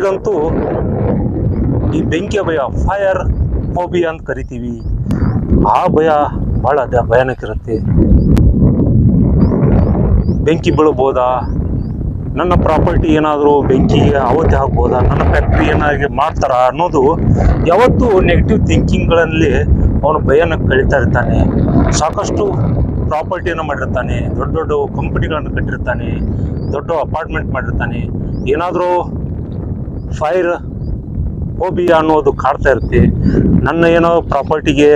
ಕೆಲವರಿಗಂತೂ ಈ ಬೆಂಕಿಯ ಭಯ ಫೈರ್ ಹೋಬಿ ಅಂತ ಕರಿತೀವಿ. ಆ ಭಯ ಭಾಳ ದ- ಭಯಾನಕ ಇರುತ್ತೆ. ಬೆಂಕಿ ಬೀಳ್ಬೋದಾ ನನ್ನ ಪ್ರಾಪರ್ಟಿ ಏನಾದರೂ ಬೆಂಕಿಗೆ ಆವತ್ತಿ ಹಾಕ್ಬೋದಾ ನನ್ನ ಫ್ಯಾಕ್ಟ್ರಿ ಏನಾಗಿ ಮಾಡ್ತಾರಾ ಅನ್ನೋದು ಯಾವತ್ತೂ ನೆಗೆಟಿವ್ ಥಿಂಕಿಂಗ್ಗಳಲ್ಲಿ ಅವನು ಭಯನ ಕಳೀತಾ ಇರ್ತಾನೆ. ಸಾಕಷ್ಟು ಪ್ರಾಪರ್ಟಿಯನ್ನು ಮಾಡಿರ್ತಾನೆ. ದೊಡ್ಡ ದೊಡ್ಡ ಕಂಪನಿಗಳನ್ನು ಕಟ್ಟಿರ್ತಾನೆ. ದೊಡ್ಡ ಅಪಾರ್ಟ್ಮೆಂಟ್ ಮಾಡಿರ್ತಾನೆ. ಏನಾದರೂ ಫೈರ್ ಫೋಬಿಯಾ ಅನ್ನೋದು ಕಾಡ್ತಾ ಇರುತ್ತೆ. ನನ್ನ ಏನೋ ಪ್ರಾಪರ್ಟಿಗೆ,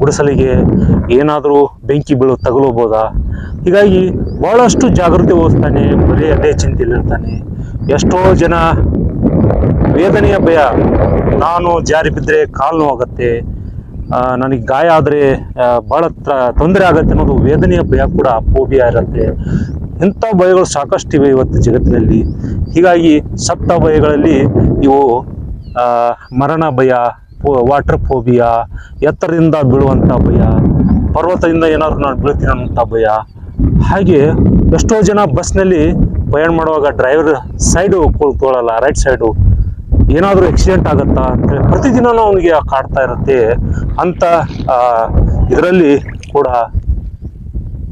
ಗುಡಿಸಲಿಗೆ ಏನಾದರೂ ಬೆಂಕಿ ಬೀಳು ತಗಲೋಬೋದಾ? ಹೀಗಾಗಿ ಭಾಳಷ್ಟು ಜಾಗೃತಿ ವಹಿಸ್ತಾನೆ ಬರೀ ಅದೇ ಚಿಂತೆಯಲ್ಲಿರ್ತಾನೆ ಎಷ್ಟೋ ಜನ ವೇದನೆಯ ಭಯ, ನಾನು ಜಾರಿ ಬಿದ್ದರೆ ಕಾಲು ನೋವಾಗತ್ತೆ. ನನಗೆ ಗಾಯ ಆದರೆ ಭಾಳ ತೊಂದರೆ ಆಗತ್ತೆ ಅನ್ನೋದು ವೇದನೆಯ ಭಯ ಕೂಡ ಫೋಬಿಯಾ ಇರುತ್ತೆ. ಇಂಥ ಭಯಗಳು ಸಾಕಷ್ಟು ಇವೆ ಇವತ್ತು ಜಗತ್ತಿನಲ್ಲಿ. ಹೀಗಾಗಿ ಸಪ್ತ ಭಯಗಳಲ್ಲಿ ಇವು ಮರಣ ಭಯ ವಾಟರ್ ಫೋಬಿಯಾ ಎತ್ತರದಿಂದ ಬೀಳುವಂಥ ಭಯ, ಪರ್ವತದಿಂದ ಏನಾದ್ರು ನಾನು ಬೀಳ್ತೀನಿ ಭಯ. ಹಾಗೆ ಎಷ್ಟೋ ಜನ ಬಸ್ನಲ್ಲಿ ಪ್ರಯಾಣ ಮಾಡುವಾಗ ಡ್ರೈವರ್ ಸೈಡು ಕೂತ್ಕೊಳ್ಳಲ್ಲ ರೈಟ್ ಸೈಡು ಏನಾದರೂ ಆಕ್ಸಿಡೆಂಟ್ ಆಗುತ್ತಾ ಅಂತೇಳಿ ಪ್ರತಿದಿನನೂ ಅವನಿಗೆ ಕಾಡ್ತಾ ಇರುತ್ತೆ. ಅಂತ ಇದರಲ್ಲಿ ಕೂಡ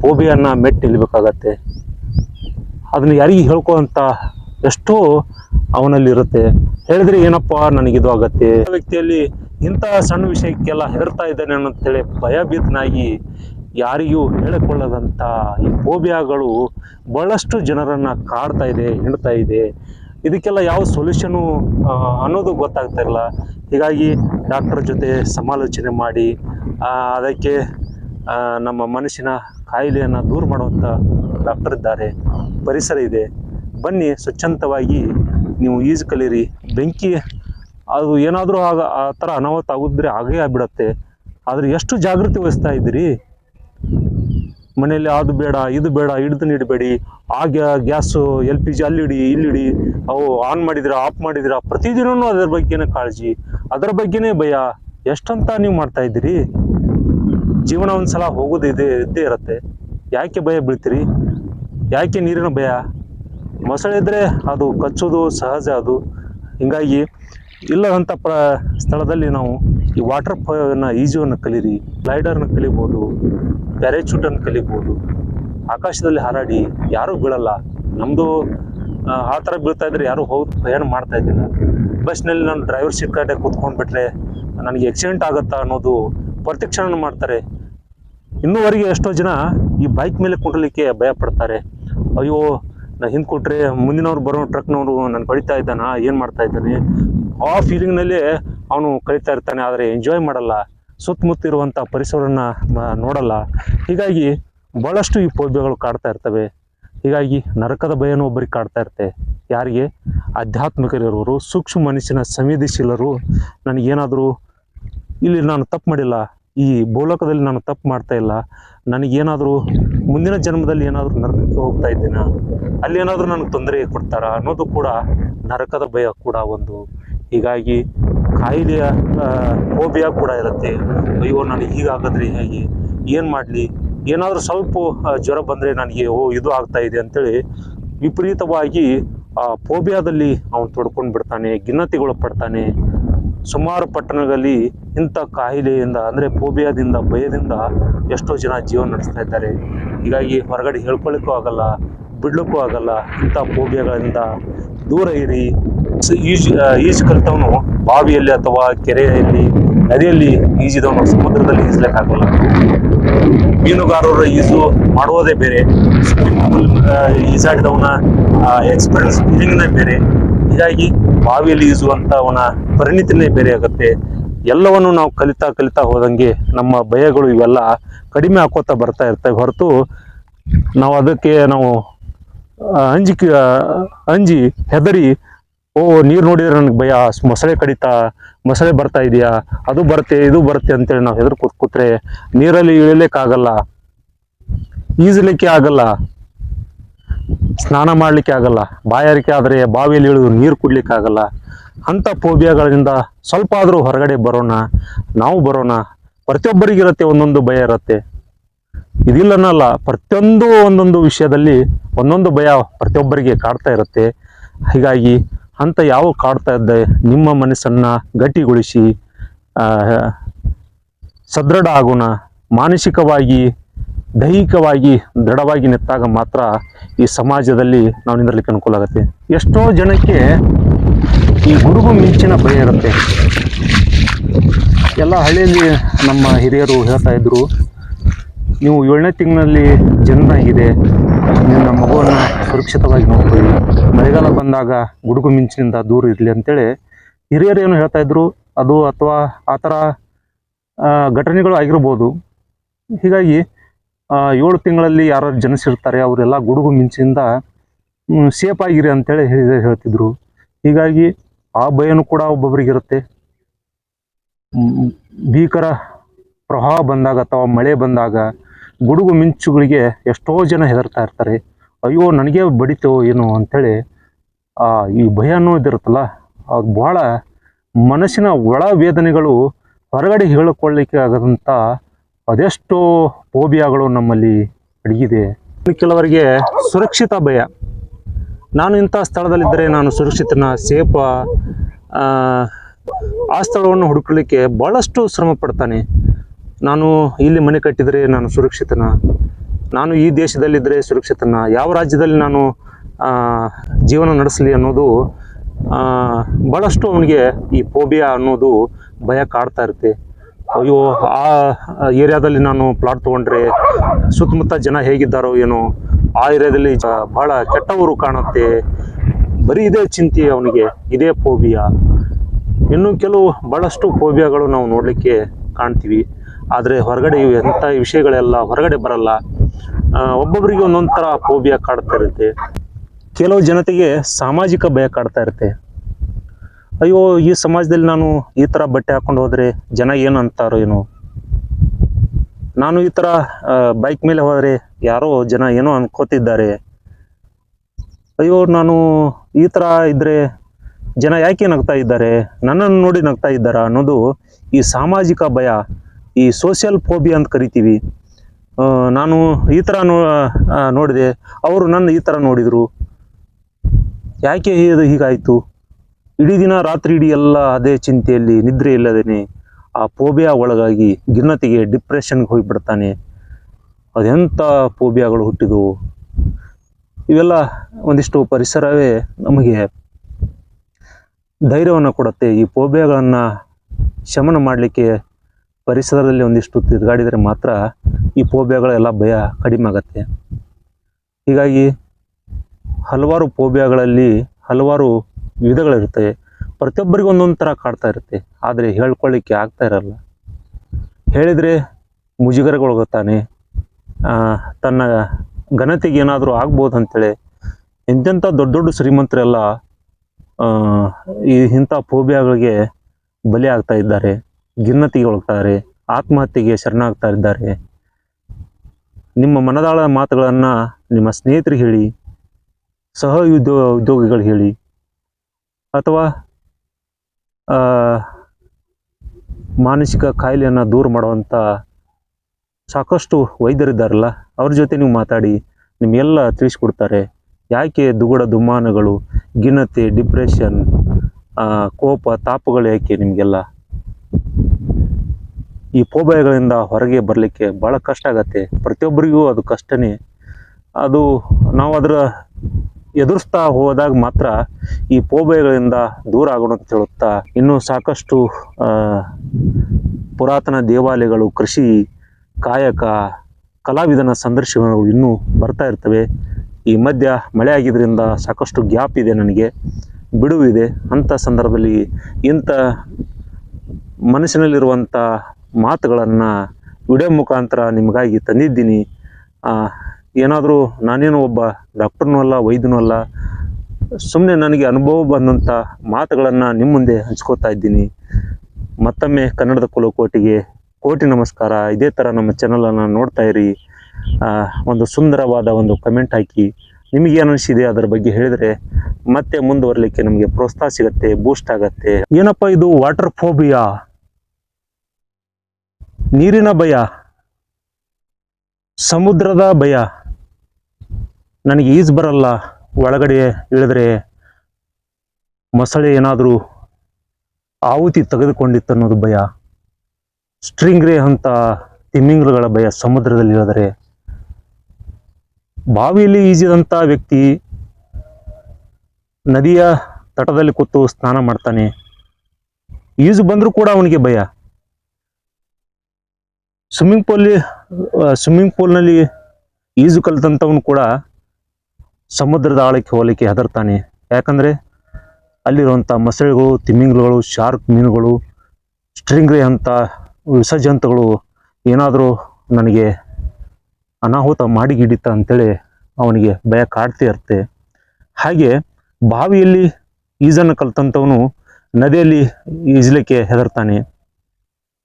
ಫೋಬಿಯನ್ನ ಮೆಟ್ಟಿ ನಿಲ್ಬೇಕಾಗತ್ತೆ ಅದನ್ನ ಯಾರಿಗೆ ಹೇಳ್ಕೊಳ್ಳೋಂಥ ಎಷ್ಟೋ ಅವನಲ್ಲಿ ಇರುತ್ತೆ ಹೇಳಿದ್ರೆ ಏನಪ್ಪ ನನಗಿದು ಆಗತ್ತೆ. ವ್ಯಕ್ತಿಯಲ್ಲಿ ಇಂತಹ ಸಣ್ಣ ವಿಷಯಕ್ಕೆಲ್ಲ ಹೆದರ್ತಾ ಇದ್ದಾನೆ ಅನ್ನೋಂತೇಳಿ ಭಯಭೀತನಾಗಿ ಯಾರಿಗೂ ಹೇಳಿಕೊಳ್ಳದಂಥ ಈ ಫೋಬಿಯಾಗಳು ಬಹಳಷ್ಟು ಜನರನ್ನು ಕಾಡ್ತಾ ಇದೆ ಹಿಡ್ತಾ ಇದೆ. ಇದಕ್ಕೆಲ್ಲ ಯಾವ ಸೊಲ್ಯೂಷನು ಅನ್ನೋದು ಗೊತ್ತಾಗ್ತಾ ಇಲ್ಲ ಹೀಗಾಗಿ ಡಾಕ್ಟರ್ ಜೊತೆ ಸಮಾಲೋಚನೆ ಮಾಡಿ ಅದಕ್ಕೆ ನಮ್ಮ ಮನಸ್ಸಿನ ಕಾಯಿಲೆಯನ್ನು ದೂರ ಮಾಡುವಂಥ ಡಾಕ್ಟರ್ ಇದ್ದಾರೆ, ಪರಿಸರ ಇದೆ. ಬನ್ನಿ ಸ್ವಚ್ಛಂದವಾಗಿ ನೀವು ಈಜು ಕಲೀರಿ. ಬೆಂಕಿ ಅದು ಏನಾದರೂ ಆಗ ಆ ಥರ ಅನಾಹುತ ಆಗುದ್ರೆ ಆಗೇ ಆಗ್ಬಿಡತ್ತೆ. ಆದರೆ ಎಷ್ಟು ಜಾಗೃತಿ ವಹಿಸ್ತಾ ಇದ್ದೀರಿ? ಮನೆಯಲ್ಲಿ ಅದು ಬೇಡ, ಇದು ಬೇಡ ಹಿಡ್ದನ್ನ ಇಡಬೇಡಿ ಆ ಗ್ಯಾ, ಗ್ಯಾಸು, ಎಲ್ ಪಿ ಜಿ ಅಲ್ಲಿಡಿ, ಇಲ್ಲಿಡಿ. ಅವು ಆನ್ ಮಾಡಿದಿರಾ, ಆಫ್ ಮಾಡಿದಿರಾ? ಪ್ರತಿದಿನವೂ ಅದರ ಬಗ್ಗೆನೇ ಕಾಳಜಿ. ಅದರ ಬಗ್ಗೆನೇ ಭಯ. ಎಷ್ಟಂತ ನೀವು ಮಾಡ್ತಾ ಇದ್ದೀರಿ? ಜೀವನ ಒಂದ್ಸಲ ಹೋಗೋದು ಇದೆ, ಇದ್ದೇ ಇರುತ್ತೆ. ಯಾಕೆ ಭಯ ಬೀಳ್ತೀರಿ? ಯಾಕೆ ನೀರಿನ ಭಯ? ಮೊಸಳೆ ಇದ್ದರೆ ಅದು ಕಚ್ಚೋದು ಸಹಜ ಅದು. ಹಿಂಗಾಗಿ ಇಲ್ಲದಂಥ ಪ್ರ ಸ್ಥಳದಲ್ಲಿ ನಾವು ಈ ವಾಟರ್ನ ಈಜುವನ್ನು ಕಲೀರಿ ಗ್ಲೈಡರ್ನ ಕಲಿಬೋದು ಪ್ಯಾರಾಚೂಟನ್ನು ಕಲಿಬೋದು. ಆಕಾಶದಲ್ಲಿ ಹಾರಾಡಿ ಯಾರೂ ಬೀಳಲ್ಲ. ನಮ್ಮದು ಆ ಥರ ಬೀಳ್ತಾ ಇದ್ರೆ ಯಾರೂ ಹೋಗಿ ಪ್ರಯಾಣ ಮಾಡ್ತಾ ಇದ್ದಿಲ್ಲ. ಬಸ್ನಲ್ಲಿ ನಾನು ಡ್ರೈವರ್ ಸೀಟ್ ಕಡೆ ಕೂತ್ಕೊಂಡ್ಬಿಟ್ರೆ ನನಗೆ ಆಕ್ಸಿಡೆಂಟ್ ಆಗುತ್ತಾ ಅನ್ನೋದು ಪ್ರತಿಕ್ಷಣ ಮಾಡ್ತಾರೆ. ಇನ್ನೂವರೆಗೆ ಎಷ್ಟೋ ಜನ ಈ ಬೈಕ್ ಮೇಲೆ ಕುಂಡಲಿಕ್ಕೆ ಭಯ ಪಡ್ತಾರೆ. ಅಯ್ಯೋ, ನಾ ಹಿಂದೆ ಕೊಟ್ಟರೆ ಮುಂದಿನವ್ರು ಬರೋ ಟ್ರಕ್ನವರು ನಾನು ಕಳಿತಾ ಇದ್ದಾನ? ಏನು ಮಾಡ್ತಾ ಇದ್ದಾನೆ? ಆ ಫೀಲಿಂಗ್ನಲ್ಲಿ ಅವನು ಕಳೀತಾ ಇರ್ತಾನೆ, ಆದರೆ ಎಂಜಾಯ್ ಮಾಡಲ್ಲ. ಸುತ್ತಮುತ್ತ ಇರುವಂಥ ಪರಿಸರವನ್ನು ನೋಡಲ್ಲ. ಹೀಗಾಗಿ ಭಾಳಷ್ಟು ಈ ಫೋಬಿಯಾಗಳು ಕಾಡ್ತಾ ಇರ್ತವೆ. ಹೀಗಾಗಿ ನರಕದ ಭಯನೂ ಒಬ್ಬರಿಗೆ ಕಾಡ್ತಾ ಇರುತ್ತೆ. ಯಾರಿಗೆ? ಆಧ್ಯಾತ್ಮಿಕರಿರೋರು ಸೂಕ್ಷ್ಮ ಮನಸ್ಸಿನ ಸಂವೇದಶೀಲರು. ನನಗೇನಾದರೂ ಇಲ್ಲಿ ನಾನು ತಪ್ಪು ಮಾಡಿಲ್ಲ ಈ ಭೂಲೋಕದಲ್ಲಿ ನಾನು ತಪ್ಪು ಮಾಡ್ತಾ ಇಲ್ಲ. ನನಗೇನಾದರೂ ಮುಂದಿನ ಜನ್ಮದಲ್ಲಿ ಏನಾದರೂ ನರಕಕ್ಕೆ ಹೋಗ್ತಾ ಇದ್ದೀನ? ಅಲ್ಲಿ ಏನಾದರೂ ನನಗೆ ತೊಂದರೆ ಕೊಡ್ತಾರ ಅನ್ನೋದು ಕೂಡ ನರಕದ ಭಯ ಕೂಡ ಒಂದು. ಹೀಗಾಗಿ ಕಾಯಿಲೆಯ ಫೋಬಿಯಾ ಕೂಡ ಇರುತ್ತೆ. ಅಯ್ಯೋ, ನಾನು ಹೀಗಾಗದ್ರೆ ಹೇಗೆ? ಏನು ಮಾಡಲಿ? ಏನಾದರೂ ಸ್ವಲ್ಪ ಜ್ವರ ಬಂದರೆ ನನಗೆ, ಓ, ಇದು ಆಗ್ತಾ ಇದೆ ಅಂತೇಳಿ ವಿಪರೀತವಾಗಿ ಆ ಫೋಬಿಯಾದಲ್ಲಿ ಅವನು ತೊಡ್ಕೊಂಡು ಬಿಡ್ತಾನೆ ಖಿನ್ನತೆಗಳು ಪಡ್ತಾನೆ ಸುಮಾರು ಪಟ್ಟಣಗಳಲ್ಲಿ ಇಂಥ ಕಾಯಿಲೆಯಿಂದ, ಅಂದರೆ ಫೋಬಿಯಾದಿಂದ, ಭಯದಿಂದ ಎಷ್ಟೋ ಜನ ಜೀವನ ನಡೆಸ್ತಾ ಇದ್ದಾರೆ. ಹೀಗಾಗಿ ಹೊರಗಡೆ ಹೇಳ್ಕೊಳ್ಳಿಕ್ಕೂ ಆಗಲ್ಲ, ಬಿಡ್ಲಿಕ್ಕೂ ಆಗಲ್ಲ, ಇಂಥ ಫೋಬಿಯಾಗಳಿಂದ ದೂರ ಇರಿ. ಈಜು ಈಜು ಕಲಿತವನು ಬಾವಿಯಲ್ಲಿ ಅಥವಾ ಕೆರೆಯಲ್ಲಿ, ನದಿಯಲ್ಲಿ ಈಜಿದವನು ಸಮುದ್ರದಲ್ಲಿ ಈಜಲಿಕ್ಕಾಗಲ್ಲ. ಮೀನುಗಾರರ ಈಜು ಮಾಡುವುದೇ ಬೇರೆ. ಈಜಾಡಿದವನ ಎಕ್ಸ್ಪೀರಿಯನ್ಸ್ ಫೀಲಿಂಗ್ನೇ ಬೇರೆ. ಹೀಗಾಗಿ ಬಾವಿಯಲ್ಲಿ ಈಜುವಂಥ ಅವನ ಪರಿಣಿತಿನೇ ಬೇರೆ ಆಗುತ್ತೆ. ಎಲ್ಲವನ್ನು ನಾವು ಕಲಿತಾ ಕಲಿತಾ ಹೋದಂಗೆ ನಮ್ಮ ಭಯಗಳು ಇವೆಲ್ಲ ಕಡಿಮೆ ಹಾಕೋತಾ ಬರ್ತಾ ಇರ್ತವೆ ಹೊರತು ನಾವು ಅದಕ್ಕೆ ನಾವು ಅಂಜಿ ಅಂಜಿ ಹೆದರಿ, ಓ ನೀರು ನೋಡಿದ್ರೆ ನನಗೆ ಭಯ ಮೊಸಳೆ ಕಡಿತಾ, ಮೊಸಳೆ ಬರ್ತಾ ಇದೆಯಾ? ಅದು ಬರುತ್ತೆ, ಇದು ಬರುತ್ತೆ ಅಂತೇಳಿ ನಾವು ಹೆದರ್ ಕೂತ್ ಕೂತ್ರೆ ನೀರಲ್ಲಿ ಇಳಿಲಿಕ್ಕಾಗಲ್ಲ. ಈಜಲಿಕ್ಕೆ ಆಗಲ್ಲ. ಸ್ನಾನ ಮಾಡಲಿಕ್ಕೆ ಆಗಲ್ಲ, ಬಾಯಾರಿಕೆ ಆದರೆ ಬಾವಿಯಲ್ಲಿ ಇಳಿದು ನೀರು ಕುಡ್ಲಿಕ್ಕೆ ಆಗಲ್ಲ, ಅಂಥ ಫೋಬಿಯಾಗಳಿಂದ ಸ್ವಲ್ಪ ಆದರೂ ಹೊರಗಡೆ ಬರೋಣ, ನಾವು ಬರೋಣ ಪ್ರತಿಯೊಬ್ಬರಿಗಿರುತ್ತೆ ಒಂದೊಂದು ಭಯ ಇರುತ್ತೆ. ಇದಿಲ್ಲನಲ್ಲ, ಪ್ರತಿಯೊಂದು ಒಂದೊಂದು ವಿಷಯದಲ್ಲಿ ಒಂದೊಂದು ಭಯ ಪ್ರತಿಯೊಬ್ಬರಿಗೆ ಕಾಡ್ತಾ ಇರುತ್ತೆ. ಹೀಗಾಗಿ ಅಂತ ಯಾವ ಕಾಡ್ತಾ ಇದ್ದೆ, ನಿಮ್ಮ ಮನಸ್ಸನ್ನ ಗಟ್ಟಿಗೊಳಿಸಿ ಸದೃಢ ಆಗೋಣ, ಮಾನಸಿಕವಾಗಿ ದೈಹಿಕವಾಗಿ ದೃಢವಾಗಿ ನೆತ್ತಾಗ ಮಾತ್ರ ಈ ಸಮಾಜದಲ್ಲಿ ನಾವು ನಿಂದಿರ್ಲಿಕ್ಕೆ ಅನುಕೂಲ ಆಗುತ್ತೆ. ಎಷ್ಟೋ ಜನಕ್ಕೆ ಈ ಗುರುಗು ಮಿಂಚಿನ ಭಯ ಇರುತ್ತೆ. ಎಲ್ಲ ಹಳ್ಳಿಯಲ್ಲಿ ನಮ್ಮ ಹಿರಿಯರು ಹೇಳ್ತಾ ಇದ್ರು, ನೀವು ಏಳನೇ ತಿಂಗಳಲ್ಲಿ ಜನನಾಗಿದೆ ನಮ್ಮ ಮಗುವನ್ನು ಸುರಕ್ಷಿತವಾಗಿ ನೋಡ್ಕೊಳ್ಳಿ. ಮಳೆಗಾಲ ಬಂದಾಗ ಗುಡುಗು ಮಿಂಚಿನಿಂದ ದೂರ ಇರಲಿ ಅಂತೇಳಿ ಹಿರಿಯರು ಏನು ಹೇಳ್ತಾ ಇದ್ರು, ಅದು ಅಥವಾ ಆ ಥರ ಘಟನೆಗಳು ಆಗಿರ್ಬೋದು. ಹೀಗಾಗಿ ಏಳು ತಿಂಗಳಲ್ಲಿ ಯಾರು ಜನಿಸಿರ್ತಾರೆ, ಅವರೆಲ್ಲ ಗುಡುಗು ಮಿಂಚಿಂದ ಸೇಫ್ ಆಗಿರಿ ಅಂತೇಳಿ ಹೇಳಿ ಹೇಳ್ತಿದ್ರು. ಹೀಗಾಗಿ ಆ ಭಯನೂ ಕೂಡ ಒಬ್ಬೊಬ್ಬರಿಗಿರುತ್ತೆ ಭೀಕರ ಪ್ರವಾಹ ಬಂದಾಗ ಅಥವಾ ಮಳೆ ಬಂದಾಗ ಗುಡುಗು ಮಿಂಚುಗಳಿಗೆ ಎಷ್ಟೋ ಜನ ಹೆದರ್ತಾ ಇರ್ತಾರೆ. ಅಯ್ಯೋ, ನನಗೆ ಬಡಿತೋ ಏನು ಅಂಥೇಳಿ ಈ ಭಯ ಅನ್ನೋದಿರುತ್ತಲ್ಲ ಅದು ಬಹಳ ಮನಸ್ಸಿನ ಒಳ ವೇದನೆಗಳು ಹೊರಗಡೆ ಹೇಳಿಕೊಳ್ಳಿಕ್ಕೆ ಆಗದಂಥ ಅದೆಷ್ಟೋ ಫೋಬಿಯಾಗಳು ನಮ್ಮಲ್ಲಿ ಅಡಗಿದೆ. ಕೆಲವರಿಗೆ ಸುರಕ್ಷಿತ ಭಯ. ನಾನು ಇಂಥ ಸ್ಥಳದಲ್ಲಿದ್ದರೆ ನಾನು ಸುರಕ್ಷಿತನ ಸೇಫ, ಆ ಸ್ಥಳವನ್ನು ಹುಡುಕಲಿಕ್ಕೆ ಭಾಳಷ್ಟು ಶ್ರಮ ಪಡ್ತಾನೆ. ನಾನು ಇಲ್ಲಿ ಮನೆ ಕಟ್ಟಿದರೆ ನಾನು ಸುರಕ್ಷಿತನ? ನಾನು ಈ ದೇಶದಲ್ಲಿದ್ದರೆ ಸುರಕ್ಷಿತನ? ಯಾವ ರಾಜ್ಯದಲ್ಲಿ ನಾನು ಜೀವನ ನಡೆಸಲಿ ಅನ್ನೋದು ಭಾಳಷ್ಟು ಅವನಿಗೆ ಈ ಫೋಬಿಯಾ ಅನ್ನೋದು ಭಯ ಕಾಡ್ತಾ ಇರುತ್ತೆ. ಅಯ್ಯೋ, ಆ ಏರಿಯಾದಲ್ಲಿ ನಾನು ಪ್ಲಾಟ್ ತೊಗೊಂಡ್ರೆ ಸುತ್ತಮುತ್ತ ಜನ ಹೇಗಿದ್ದಾರೋ ಏನೋ, ಆ ಏರಿಯಾದಲ್ಲಿ ಬಹಳ ಕೆಟ್ಟವರು ಕಾಣುತ್ತೆ. ಬರೀ ಇದೇ ಚಿಂತೆ ಅವನಿಗೆ, ಇದೇ ಫೋಬಿಯಾ ಇನ್ನು ಕೆಲವು ಭಾಳಷ್ಟು ಫೋಬಿಯಾಗಳು ನಾವು ನೋಡಲಿಕ್ಕೆ ಕಾಣ್ತೀವಿ. ಆದರೆ ಹೊರಗಡೆ ಇವು ಎಂಥ ವಿಷಯಗಳೆಲ್ಲ ಹೊರಗಡೆ ಬರಲ್ಲ. ಒಬ್ಬೊಬ್ಬರಿಗೆ ಒಂದೊಂದು ಥರ ಫೋಬಿಯಾ ಕಾಡ್ತಾ ಇರುತ್ತೆ. ಕೆಲವು ಜನತೆಗೆ ಸಾಮಾಜಿಕ ಭಯ ಕಾಡ್ತಾ ಇರುತ್ತೆ. ಅಯ್ಯೋ, ಈ ಸಮಾಜದಲ್ಲಿ ನಾನು ಈ ಥರ ಬಟ್ಟೆ ಹಾಕೊಂಡು ಹೋದರೆ ಜನ ಏನು ಅಂತಾರೋ ಏನೋ. ನಾನು ಈ ಥರ ಬೈಕ್ ಮೇಲೆ ಹೋದರೆ ಯಾರೋ ಜನ ಏನೋ ಅನ್ಕೋತಿದ್ದಾರೆ. ಅಯ್ಯೋ, ನಾನು ಈ ಥರ ಇದ್ದರೆ ಜನ ಯಾಕೆ ನಗ್ತಾ ಇದ್ದಾರೆ? ನನ್ನನ್ನು ನೋಡಿ ನಗ್ತಾ ಇದ್ದಾರಾ ಅನ್ನೋದು ಈ ಸಾಮಾಜಿಕ ಭಯ, ಈ ಸೋಷಿಯಲ್ ಫೋಬಿಯಾ ಅಂತ ಕರಿತೀವಿ. ನಾನು ಈ ನೋ ನೋಡಿದೆ. ಅವರು ನನ್ನ ಈ ಥರ ನೋಡಿದರು. ಯಾಕೆ ಇದು ಹೀಗಾಯಿತು? ಇಡೀ ದಿನ ರಾತ್ರಿ ಇಡೀ ಎಲ್ಲ ಅದೇ ಚಿಂತೆಯಲ್ಲಿ ನಿದ್ರೆ ಇಲ್ಲದೇನೆ ಆ ಫೋಬಿಯಾ ಒಳಗಾಗಿ ಗಿನ್ನತಿಗೆ ಡಿಪ್ರೆಷನ್ಗೆ ಹೋಗಿಬಿಡ್ತಾನೆ. ಅದೆಂಥ ಫೋಬಿಯಾಗಳು ಹುಟ್ಟಿದವು. ಇವೆಲ್ಲ ಒಂದಿಷ್ಟು ಪರಿಸರವೇ ನಮಗೆ ಧೈರ್ಯವನ್ನು ಕೊಡುತ್ತೆ. ಈ ಫೋಬಿಯಾಗಳನ್ನು ಶಮನ ಮಾಡಲಿಕ್ಕೆ ಪರಿಸರದಲ್ಲಿ ಒಂದಿಷ್ಟು ತಿರುಗಾಡಿದರೆ ಮಾತ್ರ ಈ ಫೋಬಿಯಾಗಳೆಲ್ಲ ಭಯ ಕಡಿಮೆ ಆಗತ್ತೆ. ಹೀಗಾಗಿ ಹಲವಾರು ಫೋಬಿಯಾಗಳಲ್ಲಿ ಹಲವಾರು ವಿಧಗಳಿರ್ತವೆ ಪ್ರತಿಯೊಬ್ಬರಿಗೂ ಒಂದೊಂದು ಥರ ಕಾಡ್ತಾ ಇರುತ್ತೆ. ಆದರೆ ಹೇಳ್ಕೊಳ್ಳಿಕ್ಕೆ ಆಗ್ತಾ ಇರಲ್ಲ. ಹೇಳಿದರೆ ಮುಜುಗರಗೊಳಗುತ್ತಾನೆ ತನ್ನ ಘನತೆಗೆ ಏನಾದರೂ ಆಗ್ಬೋದು ಅಂತೇಳಿ ಎಂತೆಂಥ ದೊಡ್ಡ ದೊಡ್ಡ ಶ್ರೀಮಂತರೆಲ್ಲ ಈ ಇಂಥ ಫೋಬಿಯಾಗಳಿಗೆ ಬಲಿ ಆಗ್ತಾ ಇದ್ದಾರೆ. ಗಿನ್ನತಿಗೆ ಒಳಗ್ತಾರೆ ಆತ್ಮಹತ್ಯೆಗೆ ಶರಣಾಗ್ತಾ ಇದ್ದಾರೆ. ನಿಮ್ಮ ಮನದಾಳ ಮಾತುಗಳನ್ನು ನಿಮ್ಮ ಸ್ನೇಹಿತರಿಗೆ ಹೇಳಿ, ಸಹ ಉದ್ಯೋ, ಉದ್ಯೋಗಿಗಳು ಹೇಳಿ ಅಥವಾ ಮಾನಸಿಕ ಕಾಯಿಲೆಯನ್ನು ದೂರ ಮಾಡುವಂಥ ಸಾಕಷ್ಟು ವೈದ್ಯರಿದ್ದಾರಲ್ಲ, ಅವ್ರ ಜೊತೆ ನೀವು ಮಾತಾಡಿ, ನಿಮಗೆಲ್ಲ ತಿಳಿಸ್ಕೊಡ್ತಾರೆ. ಯಾಕೆ ದುಗುಡ ದುಮ್ಮಾನಗಳು ಗಿನ್ನತೆ ಡಿಪ್ರೆಷನ್ ಕೋಪ, ತಾಪಗಳು ಯಾಕೆ ನಿಮಗೆಲ್ಲ? ಈ ಪೋಬಯಗಳಿಂದ ಹೊರಗೆ ಬರಲಿಕ್ಕೆ ಭಾಳ ಕಷ್ಟ ಆಗತ್ತೆ. ಪ್ರತಿಯೊಬ್ಬರಿಗೂ ಅದು ಕಷ್ಟನೇ. ಅದು ನಾವು ಅದರ ಎದುರಿಸ್ತಾ ಹೋದಾಗ ಮಾತ್ರ ಈ ಪೋಬೆಗಳಿಂದ ದೂರ ಆಗೋಣ ಅಂತ ಹೇಳುತ್ತಾ ಇನ್ನೂ ಸಾಕಷ್ಟು ಪುರಾತನ ದೇವಾಲಯಗಳು, ಕೃಷಿ, ಕಾಯಕ, ಕಲಾವಿದನ ಸಂದರ್ಶನಗಳು ಇನ್ನೂ ಬರ್ತಾ ಇರ್ತವೆ. ಈ ಮಧ್ಯ ಮಳೆ ಆಗಿದ್ದರಿಂದ ಸಾಕಷ್ಟು ಗ್ಯಾಪ್ ಇದೆ ನನಗೆ ಬಿಡುವಿದೆ ಅಂಥ ಸಂದರ್ಭದಲ್ಲಿ ಇಂಥ ಮನಸ್ಸಿನಲ್ಲಿರುವಂಥ ಮಾತುಗಳನ್ನು ವಿಡಿಯೋ ಮುಖಾಂತರ ನಿಮಗಾಗಿ ತಂದಿದ್ದೀನಿ. ಏನಾದರೂ ನಾನೇನು ಒಬ್ಬ ಡಾಕ್ಟರ್ನೂ ಅಲ್ಲ, ವೈದ್ಯನೂ ಅಲ್ಲ ಸುಮ್ಮನೆ ನನಗೆ ಅನುಭವ ಬಂದಂಥ ಮಾತುಗಳನ್ನು ನಿಮ್ಮ ಮುಂದೆ ಹಂಚ್ಕೋತಾ ಇದ್ದೀನಿ. ಮತ್ತೊಮ್ಮೆ ಕನ್ನಡದ ಕುಲಕೋಟಿಗೆ ಕೋಟಿ ನಮಸ್ಕಾರ. ಇದೇ ಥರ ನಮ್ಮ ಚಾನಲನ್ನು ನೋಡ್ತಾ ಇರಿ. ಒಂದು ಸುಂದರವಾದ ಒಂದು ಕಮೆಂಟ್ ಹಾಕಿ. ನಿಮಗೇನು ಅನಿಸಿದೆ ಅದರ ಬಗ್ಗೆ ಹೇಳಿದರೆ ಮತ್ತೆ ಮುಂದುವರಲಿಕ್ಕೆ ನಮಗೆ ಪ್ರೋತ್ಸಾಹ ಸಿಗತ್ತೆ ಬೂಸ್ಟ್ ಆಗತ್ತೆ. ಏನಪ್ಪ ಇದು ವಾಟರ್ ಫೋಬಿಯಾ ನೀರಿನ ಭಯ? ಸಮುದ್ರದ ಭಯ? ನನಗೆ ಈಜು ಬರಲ್ಲ, ಒಳಗಡೆ ಇಳಿದ್ರೆ ಮೊಸಳೆ ಏನಾದರೂ ಆಹುತಿ ತೆಗೆದುಕೊಂಡಿತ್ತು ಅನ್ನೋದು ಭಯ. ಸ್ಟ್ರಿಂಗ್ರೆ ಅಂತ ತಿಮ್ಮಿಂಗ್ಲುಗಳ ಭಯ ಸಮುದ್ರದಲ್ಲಿ ಇಳಿದರೆ. ಬಾವಿಯಲ್ಲಿ ಈಜಿದಂಥ ವ್ಯಕ್ತಿ ನದಿಯ ತಟದಲ್ಲಿ ಕೂತು ಸ್ನಾನ ಮಾಡ್ತಾನೆ. ಈಜು ಬಂದರೂ ಕೂಡ ಅವನಿಗೆ ಭಯ. ಸ್ವಿಮ್ಮಿಂಗ್ ಪೂಲ್, ಸ್ವಿಮ್ಮಿಂಗ್ ಪೂಲ್ನಲ್ಲಿ ಈಜು ಕಲಿತಂಥವನು ಕೂಡ ಸಮುದ್ರದ ಆಳಕ್ಕೆ ಹೋಗಲಿಕ್ಕೆ ಹೆದರ್ತಾನೆ. ಯಾಕಂದರೆ ಅಲ್ಲಿರುವಂಥ ಮೊಸಳೆಗಳು, ತಿಮ್ಮಿಂಗ್ಲುಗಳು, ಶಾರ್ಕ್ ಮೀನುಗಳು, ಸ್ಟ್ರಿಂಗ್ರಿ ಅಂತ ವಿಸರ್ಜಂತುಗಳು ಏನಾದರೂ ನನಗೆ ಅನಾಹುತ ಮಾಡಿಗಿಡಿತ ಅಂತೇಳಿ ಅವನಿಗೆ ಭಯ ಕಾಡ್ತಾ ಇರುತ್ತೆ. ಹಾಗೆ ಬಾವಿಯಲ್ಲಿ ಈಜನ್ನು ಕಲ್ತಂಥವನು ನದಿಯಲ್ಲಿ ಈಜಲಿಕ್ಕೆ ಹೆದರ್ತಾನೆ.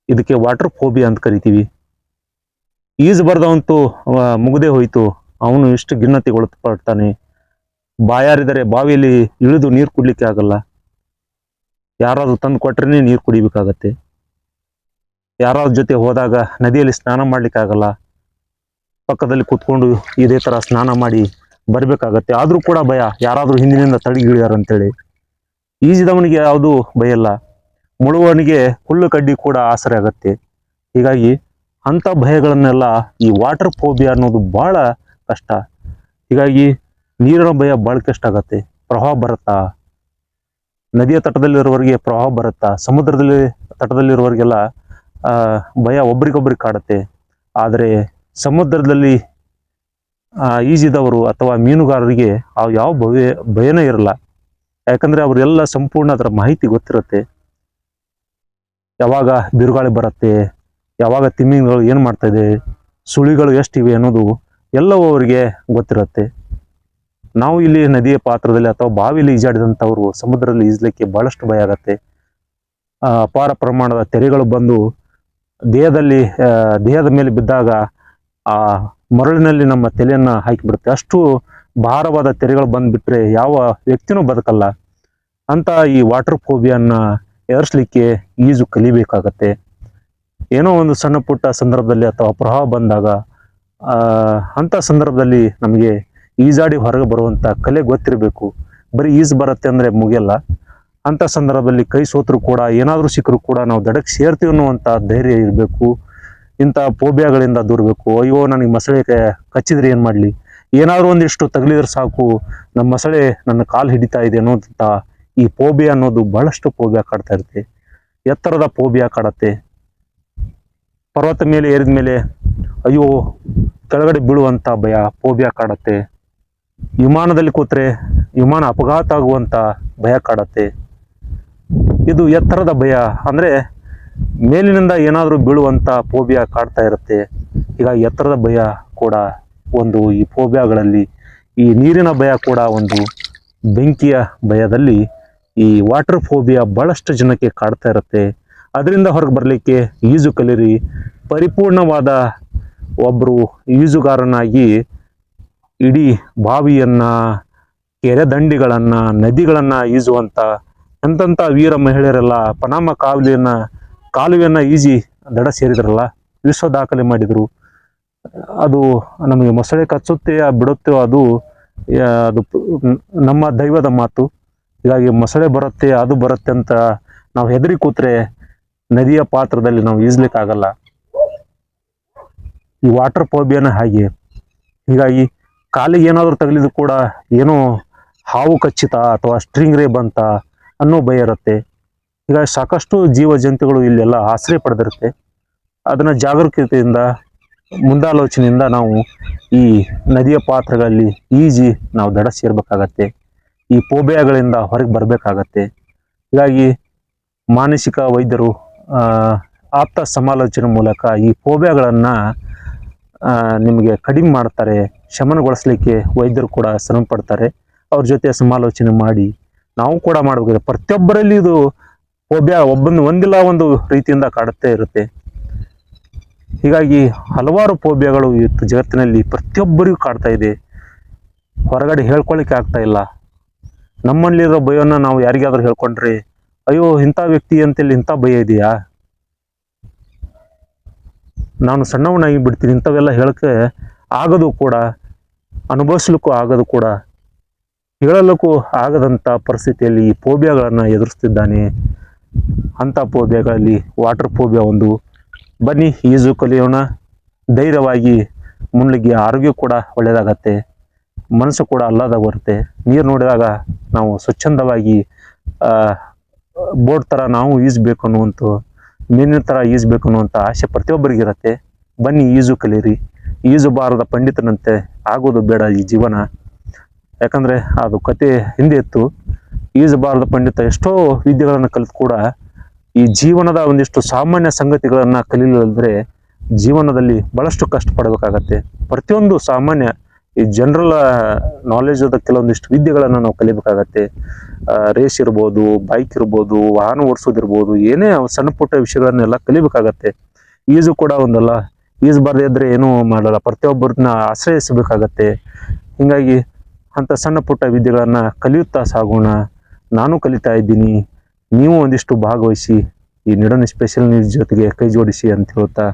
ಇದಕ್ಕೆ ವಾಟರ್ ಫೋಬಿಯಾ ಅಂತ ಕರಿತೀವಿ. ಈಜು ಬರ್ದವಂತೂ ಮುಗದೆ ಹೋಯಿತು. ಅವನು ಎಷ್ಟು ಗಿನ್ನತಿಗೊಳಪಡ್ತಾನೆ ಬಾಯಾರಿದರೆ ಬಾವಿಯಲ್ಲಿ ಇಳಿದು ನೀರು ಕುಡ್ಲಿಕ್ಕೆ ಆಗಲ್ಲ. ಯಾರಾದ್ರೂ ತಂದು ಕೊಟ್ರೇ ನೀರು ಕುಡಿಬೇಕಾಗತ್ತೆ. ಯಾರಾದ್ರ ಜೊತೆ ಹೋದಾಗ ನದಿಯಲ್ಲಿ ಸ್ನಾನ ಮಾಡ್ಲಿಕ್ಕೆ ಆಗಲ್ಲ. ಪಕ್ಕದಲ್ಲಿ ಕೂತ್ಕೊಂಡು ಇದೇ ತರ ಸ್ನಾನ ಮಾಡಿ ಬರಬೇಕಾಗತ್ತೆ. ಆದ್ರೂ ಕೂಡ ಭಯ, ಯಾರಾದ್ರೂ ಹಿಂದಿನಿಂದ ತಡೆಗಿಳಿಯಾರ ಅಂತೇಳಿ. ಈಜಿದವನಿಗೆ ಯಾವುದು ಭಯ ಇಲ್ಲ. ಮುಳುವನಿಗೆ ಹುಲ್ಲು ಕಡ್ಡಿ ಕೂಡ ಆಸರೆ ಆಗತ್ತೆ. ಹೀಗಾಗಿ ಅಂಥ ಭಯಗಳನ್ನೆಲ್ಲ ಈ ವಾಟರ್ ಫೋಬಿಯಾ ಅನ್ನೋದು ಬಹಳ ಕಷ್ಟ. ಹೀಗಾಗಿ ನೀರಿನ ಭಯ ಬಹಳ ಕಷ್ಟ ಆಗತ್ತೆ. ಪ್ರವಾಹ ಬರುತ್ತಾ? ನದಿಯ ತಟದಲ್ಲಿರುವವರಿಗೆ ಪ್ರವಾಹ ಬರುತ್ತಾ? ಸಮುದ್ರದಲ್ಲಿ ತಟದಲ್ಲಿರುವವರಿಗೆಲ್ಲ ಭಯ ಒಬ್ರಿಗೊಬ್ರಿಗೆ ಕಾಡುತ್ತೆ. ಆದರೆ ಸಮುದ್ರದಲ್ಲಿ ಈಜಿದವರು ಅಥವಾ ಮೀನುಗಾರರಿಗೆ ಆ ಯಾವ ಭಯ ಭಯನೇ ಇರಲ್ಲ. ಯಾಕಂದ್ರೆ ಅವರೆಲ್ಲ ಸಂಪೂರ್ಣ ಅದರ ಮಾಹಿತಿ ಗೊತ್ತಿರುತ್ತೆ. ಯಾವಾಗ ಬಿರುಗಾಳಿ ಬರುತ್ತೆ? ಯಾವಾಗ ತಿಮ್ಮಿಂಗಳು ಏನು ಮಾಡ್ತಾ ಇದೆ? ಸುಳಿಗಳು ಎಷ್ಟಿವೆ ಅನ್ನೋದು ಎಲ್ಲವೂ ಅವರಿಗೆ ಗೊತ್ತಿರುತ್ತೆ. ನಾವು ಇಲ್ಲಿ ನದಿಯ ಪಾತ್ರದಲ್ಲಿ ಅಥವಾ ಬಾವಿಲಿ ಈಜಾಡಿದಂಥವ್ರು ಸಮುದ್ರದಲ್ಲಿ ಈಜಲಿಕ್ಕೆ ಭಾಳಷ್ಟು ಭಯ ಆಗತ್ತೆ. ಅಪಾರ ಪ್ರಮಾಣದ ತೆರೆಗಳು ಬಂದು ದೇಹದಲ್ಲಿ ದೇಹದ ಮೇಲೆ ಬಿದ್ದಾಗ ಆ ಮರಳಿನಲ್ಲಿ ನಮ್ಮ ತಲೆಯನ್ನು ಹಾಕಿಬಿಡುತ್ತೆ. ಅಷ್ಟು ಭಾರವಾದ ತೆರೆಗಳು ಬಂದುಬಿಟ್ರೆ ಯಾವ ವ್ಯಕ್ತಿನೂ ಬದುಕಲ್ಲ. ಅಂತ ಈ ವಾಟರ್ ಫೋಬಿಯನ್ನು ಎದುರಿಸ್ಲಿಕ್ಕೆ ಈಜು ಕಲಿಬೇಕಾಗತ್ತೆ. ಏನೋ ಒಂದು ಸಣ್ಣ ಪುಟ್ಟ ಸಂದರ್ಭದಲ್ಲಿ ಅಥವಾ ಪ್ರವಾಹ ಬಂದಾಗ ಅಂತ ಸಂದರ್ಭದಲ್ಲಿ ನಮಗೆ ಈಜಾಡಿ ಹೊರಗೆ ಬರುವಂತ ಕಲೆ ಗೊತ್ತಿರಬೇಕು. ಬರೀ ಈಜು ಬರುತ್ತೆ ಅಂದ್ರೆ ಮುಗಿಯಲ್ಲ. ಅಂತ ಸಂದರ್ಭದಲ್ಲಿ ಕೈ ಸೋತರು ಕೂಡ, ಏನಾದರೂ ಸಿಕ್ಕರೂ ಕೂಡ ನಾವು ದಡಕ್ಕೆ ಸೇರ್ತೀವಿ ಅನ್ನುವಂಥ ಧೈರ್ಯ ಇರಬೇಕು. ಇಂಥ ಫೋಬಿಯಾಗಳಿಂದ ದೂರಬೇಕು ಅಯ್ಯೋ, ನನಗೆ ಮೊಸಳೆ ಕಚ್ಚಿದ್ರೆ ಏನು ಮಾಡಲಿ? ಏನಾದರೂ ಒಂದಿಷ್ಟು ತಗಲಿದ್ರೆ ಸಾಕು. ನಮ್ಮ ಮೊಸಳೆ ನನ್ನ ಕಾಲು ಹಿಡಿತಾ ಇದೆ ಅನ್ನೋದಂಥ ಈ ಫೋಬಿಯಾ ಅನ್ನೋದು ಬಹಳಷ್ಟು ಫೋಬಿಯಾ ಕಾಡ್ತಾ ಇರುತ್ತೆ. ಎತ್ತರದ ಫೋಬಿಯಾ ಕಾಡತ್ತೆ. ಪರ್ವತ ಮೇಲೆ ಏರಿದ ಮೇಲೆ ಅಯ್ಯೋ, ಕೆಳಗಡೆ ಬೀಳುವಂಥ ಭಯ ಫೋಬಿಯಾ ಕಾಡತ್ತೆ. ವಿಮಾನದಲ್ಲಿ ಕೂತ್ರೆ ವಿಮಾನ ಅಪಘಾತ ಆಗುವಂತ ಭಯ ಕಾಡತ್ತೆ. ಇದು ಎತ್ತರದ ಭಯ, ಅಂದ್ರೆ ಮೇಲಿನಿಂದ ಏನಾದರೂ ಬೀಳುವಂಥ ಫೋಬಿಯಾ ಕಾಡ್ತಾ ಇರುತ್ತೆ. ಈಗ ಎತ್ತರದ ಭಯ ಕೂಡ ಒಂದು ಈ ಫೋಬಿಯಾಗಳಲ್ಲಿ ಈ ನೀರಿನ ಭಯ ಕೂಡ ಒಂದು ಬೆಂಕಿಯ ಭಯದಲ್ಲಿ ಈ ವಾಟರ್ ಫೋಬಿಯಾ ಬಹಳಷ್ಟು ಜನಕ್ಕೆ ಕಾಡ್ತಾ ಇರುತ್ತೆ. ಅದರಿಂದ ಹೊರಗೆ ಬರಲಿಕ್ಕೆ ಈಜು ಕಲಿರಿ ಪರಿಪೂರ್ಣವಾದ ಒಬ್ಬರು ಈಜುಗಾರನಾಗಿ ಇಡೀ ಬಾವಿಯನ್ನು, ಕೆರೆ ದಂಡಿಗಳನ್ನು, ನದಿಗಳನ್ನು ಈಜುವಂತ ಎಂತಂತ ವೀರ ಮಹಿಳೆಯರೆಲ್ಲ ಪನಾಮ ಕಾಲುವೆಯನ್ನ ಕಾಲುವೆಯನ್ನ ಈಜಿ ದಡ ಸೇರಿದ್ರಲ್ಲ, ವಿಶ್ವ ದಾಖಲೆ ಮಾಡಿದ್ರು. ಅದು ನಮಗೆ ಮೊಸಳೆ ಕಚ್ಚುತ್ತೆ ಬಿಡುತ್ತೆ, ಅದು ಅದು ನಮ್ಮ ದೈವದ ಮಾತು. ಹೀಗಾಗಿ ಮೊಸಳೆ ಬರುತ್ತೆ, ಅದು ಬರುತ್ತೆ ಅಂತ ನಾವು ಹೆದರಿ ಕೂತ್ರೆ ನದಿಯ ಪಾತ್ರದಲ್ಲಿ ನಾವು ಈಜ್ಲಿಕ್ಕಾಗಲ್ಲ. ಈ ವಾಟರ್ ಫೋಬಿಯಾನ ಹಾಗೆ. ಹೀಗಾಗಿ ಕಾಲಿಗೆ ಏನಾದರೂ ತಗಲಿದ್ರು ಕೂಡ ಏನೋ ಹಾವು ಕಚ್ಚಿತ ಅಥವಾ ಸ್ಟ್ರಿಂಗ್ ರೇ ಬಂತ ಅನ್ನೋ ಭಯ ಇರುತ್ತೆ. ಹೀಗಾಗಿ ಸಾಕಷ್ಟು ಜೀವ ಜಂತುಗಳು ಇಲ್ಲೆಲ್ಲ ಆಶ್ರಯ ಪಡೆದಿರುತ್ತೆ. ಅದನ್ನ ಜಾಗರೂಕತೆಯಿಂದ, ಮುಂದಾಲೋಚನೆಯಿಂದ ನಾವು ಈ ನದಿಯ ಪಾತ್ರಗಳಲ್ಲಿ ಈಜಿ ನಾವು ದಡ ಸೇರಬೇಕಾಗತ್ತೆ. ಈ ಫೋಬಿಯಾಗಳಿಂದ ಹೊರಗೆ ಬರಬೇಕಾಗತ್ತೆ. ಹೀಗಾಗಿ ಮಾನಸಿಕ ವೈದ್ಯರು ಆಪ್ತ ಸಮಾಲೋಚನೆ ಮೂಲಕ ಈ ಫೋಬಿಯಾಗಳನ್ನ ನಿಮಗೆ ಕಡಿಮೆ ಮಾಡ್ತಾರೆ, ಶಮನಗೊಳಿಸ್ಲಿಕ್ಕೆ ವೈದ್ಯರು ಕೂಡ ಶ್ರಮ ಪಡ್ತಾರೆ. ಅವ್ರ ಜೊತೆ ಸಮಾಲೋಚನೆ ಮಾಡಿ, ನಾವು ಕೂಡ ಮಾಡಬೇಕು ಪ್ರತಿಯೊಬ್ಬರಲ್ಲಿ ಇದು ಒಬ್ಬ ಒಬ್ಬನ ಒಂದಿಲ್ಲ, ಒಂದು ರೀತಿಯಿಂದ ಕಾಡುತ್ತೇ ಇರುತ್ತೆ. ಹೀಗಾಗಿ ಹಲವಾರು ಪೋಬ್ಯಗಳು ಇವತ್ತು ಜಗತ್ತಿನಲ್ಲಿ ಪ್ರತಿಯೊಬ್ಬರಿಗೂ ಕಾಡ್ತಾ ಇದೆ. ಹೊರಗಡೆ ಹೇಳ್ಕೊಳ್ಳಿಕ್ಕೆ ಆಗ್ತಾ ಇಲ್ಲ. ನಮ್ಮಲ್ಲಿರೋ ಭಯವನ್ನು ನಾವು ಯಾರಿಗಾದ್ರೂ ಹೇಳ್ಕೊಂಡ್ರೆ, ಅಯ್ಯೋ, ಇಂಥ ವ್ಯಕ್ತಿ ಅಂತೇಳಿ ಇಂಥ ಭಯ ಇದೆಯಾ? ನಾನು ಸಣ್ಣವನಾಗಿ ಬಿಡ್ತೀನಿ, ಇಂಥವೆಲ್ಲ ಹೇಳೋಕ್ಕೆ ಆಗೋದು ಕೂಡ, ಅನುಭವಿಸ್ಲಿಕ್ಕೂ ಆಗೋದು ಕೂಡ, ಹೇಳಲಿಕ್ಕೂ ಆಗದಂಥ ಪರಿಸ್ಥಿತಿಯಲ್ಲಿ ಈ ಫೋಬಿಯಾಗಳನ್ನು ಎದುರಿಸ್ತಿದ್ದಾನೆ. ಅಂಥ ಫೋಬಿಯಾಗಳಲ್ಲಿ ವಾಟರ್ ಫೋಬಿಯಾ ಒಂದು. ಬನ್ನಿ, ಈಜು ಕಲಿಯೋಣ. ಧೈರ್ಯವಾಗಿ ಮುನ್ನುಗ್ಗಿ, ಆರೋಗ್ಯ ಕೂಡ ಒಳ್ಳೆಯದಾಗತ್ತೆ. ಮನಸ್ಸು ಕೂಡ ಅಲ್ಲದ ಬರುತ್ತೆ. ನೀರು ನೋಡಿದಾಗ ನಾವು ಸ್ವಚ್ಛಂದವಾಗಿ ಬೋಟ್ ಥರ ನಾವು ಈಜಬೇಕು ಅನ್ನುವಂಥ ಮೀನಿನ ಥರ ಈಜಬೇಕು ಅನ್ನುವಂಥ ಆಸೆ ಪ್ರತಿಯೊಬ್ಬರಿಗಿರತ್ತೆ. ಬನ್ನಿ ಈಜು ಕಲೀರಿ. ಈಜು ಬಾರದ ಪಂಡಿತನಂತೆ ಆಗೋದು ಬೇಡ ಈ ಜೀವನ. ಯಾಕಂದರೆ ಅದು ಕತೆ ಹಿಂದೆ ಇತ್ತು. ಈಜಬಾರದ ಪಂಡಿತ ಎಷ್ಟೋ ವಿದ್ಯೆಗಳನ್ನು ಕಲಿತು ಕೂಡ ಈ ಜೀವನದ ಒಂದಿಷ್ಟು ಸಾಮಾನ್ಯ ಸಂಗತಿಗಳನ್ನು ಕಲೀಲಿಲ್ಲದ್ರೆ ಜೀವನದಲ್ಲಿ ಬಹಳಷ್ಟು ಕಷ್ಟಪಡಬೇಕಾಗತ್ತೆ. ಪ್ರತಿಯೊಂದು ಸಾಮಾನ್ಯ ಈ ಜನರಲ್ ನಾಲೆಜ್ ಅದ ಕೆಲವೊಂದಿಷ್ಟು ವಿದ್ಯೆಗಳನ್ನು ನಾವು ಕಲಿಬೇಕಾಗತ್ತೆ. ರೇಸ್ ಇರ್ಬೋದು ಬೈಕ್ ಇರ್ಬೋದು, ವಾಹನ ಓಡಿಸೋದಿರ್ಬೋದು, ಏನೇ ಸಣ್ಣ ಪುಟ್ಟ ವಿಷಯಗಳನ್ನೆಲ್ಲ ಕಲಿಬೇಕಾಗತ್ತೆ. ಈಜು ಕೂಡ ಒಂದಲ್ಲ. ಈಜು ಬರದೇ ಇದ್ರೆ ಏನೂ ಮಾಡಲ್ಲ. ಪ್ರತಿಯೊಬ್ಬರನ್ನ ಆಶ್ರಯಿಸಬೇಕಾಗತ್ತೆ. ಹೀಗಾಗಿ ಅಂಥ ಸಣ್ಣ ಪುಟ್ಟ ವಿದ್ಯೆಗಳನ್ನು ಕಲಿಯುತ್ತಾ ಸಾಗೋಣ. ನಾನು ಕಲಿತಾ ಇದ್ದೀನಿ. ನೀವು ಒಂದಿಷ್ಟು ಭಾಗವಹಿಸಿ ಈ ನಿಡನ್ ಸ್ಪೆಷಲ್ ನ್ಯೂಸ್ ಜೊತೆಗೆ ಕೈ ಜೋಡಿಸಿ ಅಂತ ಹೇಳ್ತಾ